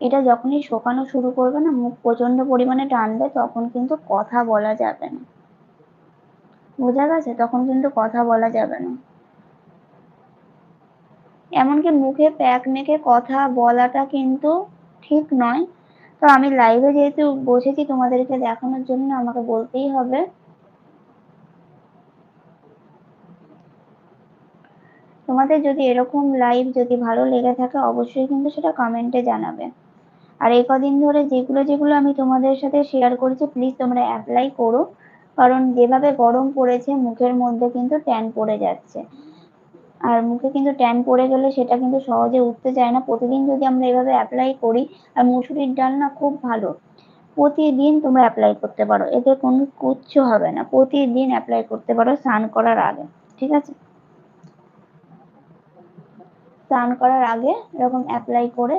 এটা যখনই শোকানো শুরু করবে না, মুখ প্রচণ্ড পরিমাণে টানবে, তখন কিন্তু কথা বলা যাবে না। বোঝা গেছে? তখন কিন্তু কথা বলা যাবে না। এমনকি মুখে প্যাক মেখে কথা বলাটা কিন্তু ঠিক নয়। তো আমি লাইভে যেহেতু বসেছি, তোমাদেরকে দেখানোর জন্য আমাকে বলতেই হবে। তোমাদের যদি এরকম লাইভ যদি ভালো লেগে থাকে, অবশ্যই কিন্তু সেটা কমেন্টে জানাবে। আর এই কদিন ধরে যেগুলো যেগুলো আমি তোমাদের সাথে শেয়ার করেছি প্লিজ তোমরা অ্যাপ্লাই করো। কারণ যেভাবে গরম পড়েছে, মুখের মধ্যে কিন্তু ট্যান পড়ে যাচ্ছে। আর মুখে কিন্তু ট্যান পড়ে গেলে সেটা কিন্তু সহজে উঠতে চায় না। প্রতিদিন যদি আমরা এভাবে অ্যাপ্লাই করি, আর মুসুরির ডাল না খুব ভালো, প্রতিদিন তোমরা অ্যাপ্লাই করতে পারো। এতে কোনো কিচ্ছু হবে না। প্রতিদিন অ্যাপ্লাই করতে পারো স্নান করার আগে, ঠিক আছে? স্নান করার আগে এরকম অ্যাপ্লাই করে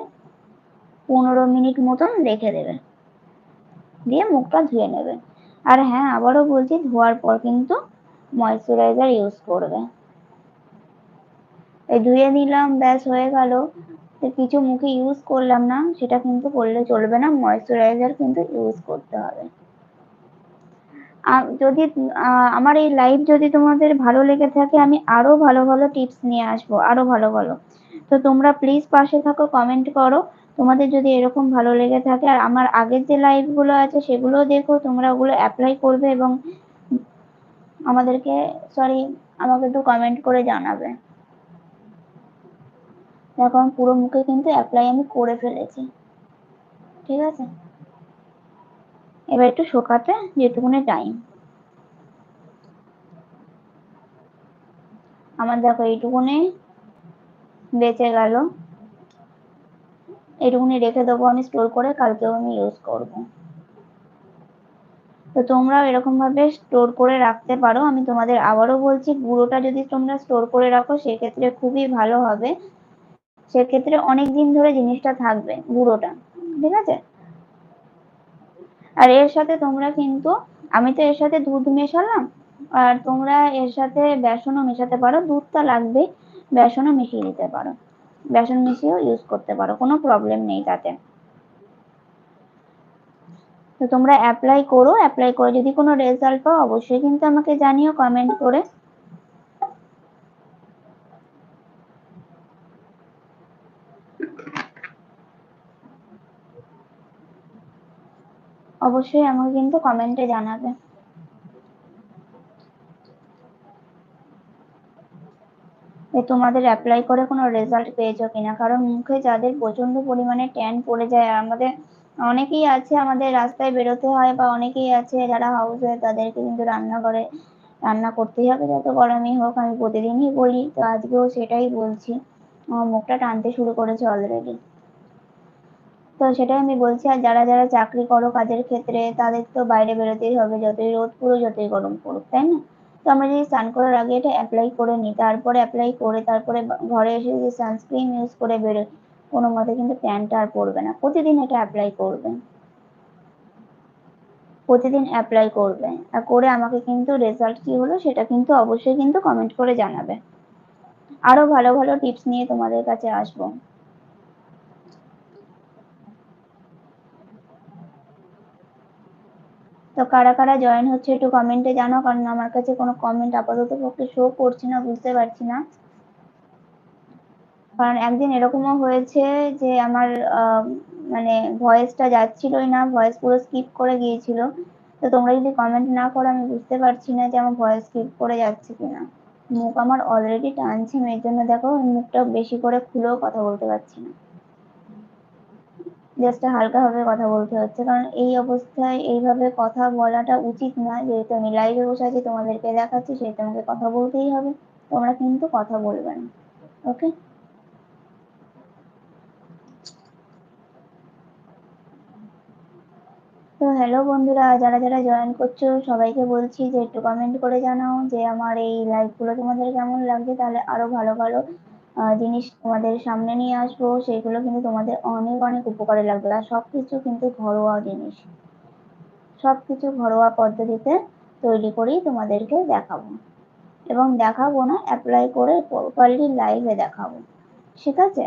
পনেরো মিনিট মতন রেখে দেবে। দিয়ে মুখটা ধুয়ে নেবে। আর হ্যাঁ আবারও বলছি, ধোয়ার পর কিন্তু ময়শ্চারাইজার ইউজ করবে। এই ধুয়ে নিলাম, ব্যাস, হয়ে গেল। কিছু মুখে ইউজ করলাম না, সেটা কিন্তু করলে চলবে না ময়শ্চারাইজার কিন্তু ইউজ করতে হবে। যদি আমার এই লাইভ যদি তোমাদের ভালো লেগে থাকে, আমি আরও ভালো ভালো টিপস নিয়ে আসব, আরও ভালো ভালো। তো তোমরা প্লিজ পাশে থাকো কমেন্ট করো। তোমাদের যদি এরকম ভালো লেগে থাকে, আর আমার আগের যে লাইভগুলো আছে সেগুলো দেখো, তোমরা ওগুলো অ্যাপ্লাই করবে এবং আমাদেরকে সরি আমাকে একটু কমেন্ট করে জানাবে। দেখো, আমি পুরো মুখে কিন্তু অ্যাপ্লাই আমি করে ফেলেছি। ঠিক আছে? এবার একটু শোকাতে যেটুকুনি টাইম আমার দেখো, এইটুকুনি বেঁচে গেল। এইটুকুনি রেখে দেবো আমি স্টোর করে কালকেও আমি ইউজ করব। তো তোমরাও এরকম ভাবে স্টোর করে রাখতে পারো। আমি তোমাদের আবারও বলছি, গুঁড়োটা যদি তোমরা স্টোর করে রাখো, সেক্ষেত্রে খুবই ভালো হবে। সেক্ষেত্রে অনেক দিন ধরে জিনিসটা থাকবে গুঁড়োটা, ঠিক আছে? আর এর সাথে তোমরা কিন্তু, আমি তো এর সাথে দুধ মেশালাম, আর তোমরা এর সাথে বেসনও মেশাতে পারো। দুধটা লাগবে, বেসনও মিশিয়ে দিতে পারো। বেসন মিশিয়েও ইউজ করতে পারো, কোনো প্রবলেম নেই তাতে। তো তোমরা অ্যাপ্লাই করো অ্যাপ্লাই করে যদি কোনো রেজাল্ট পাও, অবশ্যই কিন্তু আমাকে জানিও কমেন্ট করে। অবশ্যই আমাকে কিন্তু কমেন্টে জানাবে। যে তোমাদের অ্যাপ্লাই করে কোনো রেজাল্ট পেয়েছ কিনা? কারণ মুখে যাদের প্রচণ্ড পরিমাণে ট্যান পড়ে যায় আমাদের অনেকেই আছে আমাদের রাস্তায় বেরোতে হয় বা অনেকেই আছে যারা হাউস হাউসে তাদেরকে কিন্তু রান্না করে, রান্না করতেই হবে যত গরমই হোক। আমি প্রতিদিনই বলি, তো আজকেও সেটাই বলছি। আমার মুখটা টানতে শুরু করেছে অলরেডি তো সেটাই আমি বলছি, আর যারা যারা চাকরি করো কাজের ক্ষেত্রে, তাদের তো বাইরে বেরোতেই হবে, যতই রোদ পুরো যতই গরম পড়ুক, তাই না? তো আমরা যদি স্নান করার আগে এটা অ্যাপ্লাই করে নিই, তারপরে অ্যাপ্লাই করে তারপরে ঘরে এসে যদি সানস্ক্রিন ইউজ করে বেরোই, কোনো মতে কিন্তু ট্যানটা আর পড়বে না। প্রতিদিন এটা অ্যাপ্লাই করবে প্রতিদিন অ্যাপ্লাই করবে আর করে আমাকে কিন্তু রেজাল্ট কি হলো সেটা কিন্তু অবশ্যই কিন্তু কমেন্ট করে জানাবে। আরও ভালো ভালো টিপস নিয়ে তোমাদের কাছে আসব। তো কারা কারা জয়েন হচ্ছে একটু কমেন্টে জানো কারণ আমার কাছে কোনো কমেন্ট আপাতত পক্ষে শো করছে না, বুঝতে পারছি না। কারণ একদিন এরকমও হয়েছে যে আমার মানে ভয়েসটা যাচ্ছিলই না ভয়েস পুরো স্কিপ করে গিয়েছিল। তো তোমরা যদি কমেন্ট না করো, আমি বুঝতে পারছি না যে আমার ভয়েস স্কিপ করে যাচ্ছে কিনা। মুখ আমার অলরেডি টানছে এর জন্য দেখো, মুখটা বেশি করে খুলেও কথা বলতে পারছি না। জাস্ট হালকাভাবে কথা বলতে হচ্ছে। কারণ এই অবস্থায় এইভাবে কথা বলাটা উচিত না। যেহেতু আমি লাইভে বসে আছি, তোমাদেরকে দেখাচ্ছি সেহেতু আমাকে কথা বলতেই হবে। তোমরা কিন্তু কথা বলবে না। ওকে তো হ্যালো বন্ধুরা, যারা যারা জয়েন করছ, সবাইকে বলছি যে একটু কমেন্ট করে জানাও যে আমার এই লাইভগুলো তোমাদের কেমন লাগছে। তাহলে আরও ভালো ভালো জিনিস তোমাদের সামনে নিয়ে আসব, সেগুলো কিন্তু তোমাদের অনেক অনেক উপকারে লাগবে। আর সব কিছু কিন্তু ঘরোয়া জিনিস। সব কিছু ঘরোয়া পদ্ধতিতে তৈরি করেই তোমাদেরকে দেখাবো। এবং দেখাবো না অ্যাপ্লাই করে প্রপারলি লাইভে দেখাবো। ঠিক আছে?